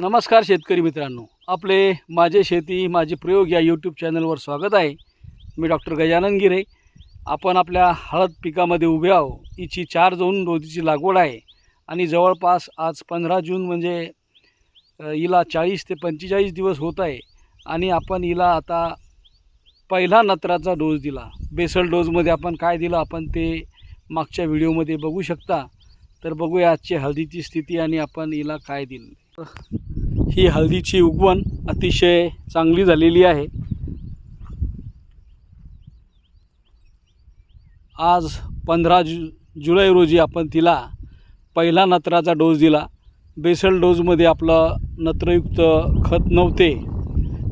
नमस्कार शेतकरी मित्रांनो. आपले माझे शेती माझे प्रयोग या यूट्यूब चॅनलवर स्वागत आहे. मी डॉक्टर गजानन गिरे. आपण आपल्या हळद पिकामध्ये उभे आहो हिची चार जून रोजीची लागवड आहे. आणि जवळपास आज पंधरा जून म्हणजे हिला चाळीस ते पंचेचाळीस दिवस होत आहे. आणि आपण हिला आता पहिला नत्राचा डोस दिला. बेसल डोसमध्ये आपण काय दिलं आपण ते मागच्या व्हिडिओमध्ये बघू शकता. तर बघूया आजची हळदीची स्थिती आणि आपण हिला काय दिलं. ही हळदीची उगवण अतिशय चांगली झालेली आहे. आज पंधरा जु जुलै रोजी आपण तिला पहिला नत्राचा डोस दिला. बेसल डोजमध्ये आपलं नत्रयुक्त खत नव्हते.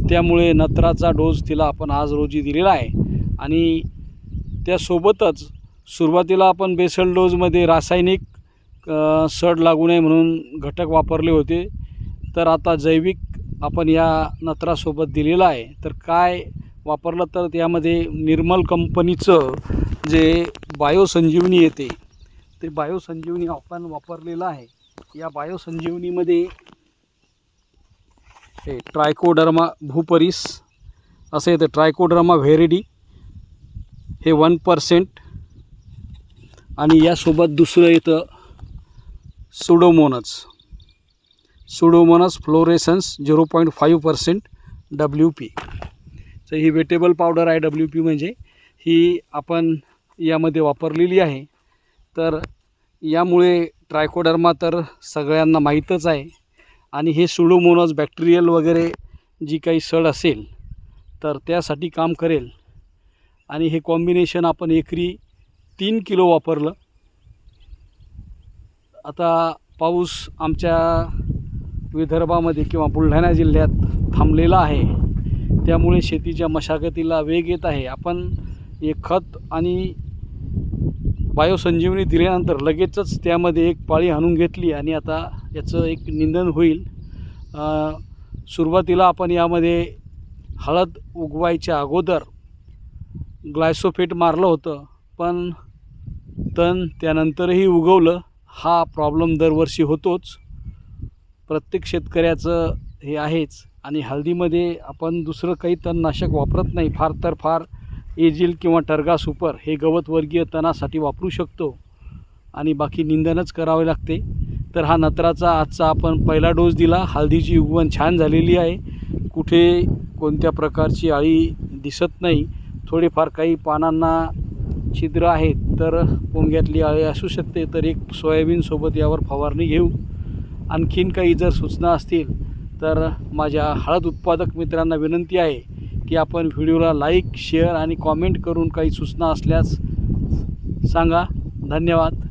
त्यामुळे नत्राचा डोस तिला आपण आज रोजी दिलेला आहे. आणि त्यासोबतच सुरुवातीला आपण बेसल डोजमध्ये रासायनिक सड लागू नये म्हणून घटक वापरले होते. तर आता जैविक आपण या नत्रासोबत दिलेलं आहे. तर काय वापरलं तर त्यामध्ये निर्मल कंपनीचं जे बायोसंजीवनी येते ते बायोसंजीवनी आपण वापरलेलं आहे. या बायोसंजीवनीमध्ये हे ट्रायकोडर्मा भूपरीस असं येतं. ट्रायकोडर्मा व्हेरिडी हे वन पर्सेंट. आणि यासोबत दुसरं येतं Pseudomonas Pseudomonas fluorescens zero point five percent W P तर ही वेटेबल पावडर आहे डब्ल्यू पी म्हणजे. ही आपण यामध्ये वापरलेली आहे. तर यामुळे ट्रायकोडर्मा तर सगळ्यांना माहीतच आहे. आणि हे सुडोमोनस बॅक्टेरियल वगैरे जी काही सड असेल तर त्यासाठी काम करेल. आणि हे कॉम्बिनेशन आपण एकरी तीन किलो वापरलं. आता पाऊस आमच्या विदर्भामध्ये किंवा बुलढाणा जिल्ह्यात थांबलेला आहे. त्यामुळे शेतीच्या मशागतीला वेग येत आहे. आपण एक खत आणि बायोसंजीवनी दिल्यानंतर लगेचच त्यामध्ये एक पाळी आणून घेतली आणि आता याचं एक निंदन होईल. सुरुवातीला आपण यामध्ये हळद उगवायच्या अगोदर ग्लायसोफेट मारलं होतं पण तण त्यानंतरही उगवलं. हा प्रॉब्लेम दरवर्षी होतोच. प्रत्येक शेतकऱ्याचं हे आहेच. आणि हळदीमध्ये आपण दुसरं काही तणनाशक वापरत नाही. फार तर फार एजिल किंवा टर्गा सुपर हे गवतवर्गीय तणासाठी वापरू शकतो. आणि बाकी निंदनच करावे लागते. तर हा नत्राचा आजचा आपण पहिला डोस दिला. हळदीची उगवण छान झालेली आहे. कुठे कोणत्या प्रकारची अळी दिसत नाही. थोडेफार काही पानांना छिद्र आहेत तर पोंग्यातली अळी असू शकते तर एक सोयाबीनसोबत यावर फवारणी घेऊ. आणखीन काही जर सूचना असतील तर माझ्या हळद उत्पादक मित्रांना विनंती आहे की आपण व्हिडिओला लाईक शेअर आणि कॉमेंट करून काही सूचना असल्यास सांगा. धन्यवाद.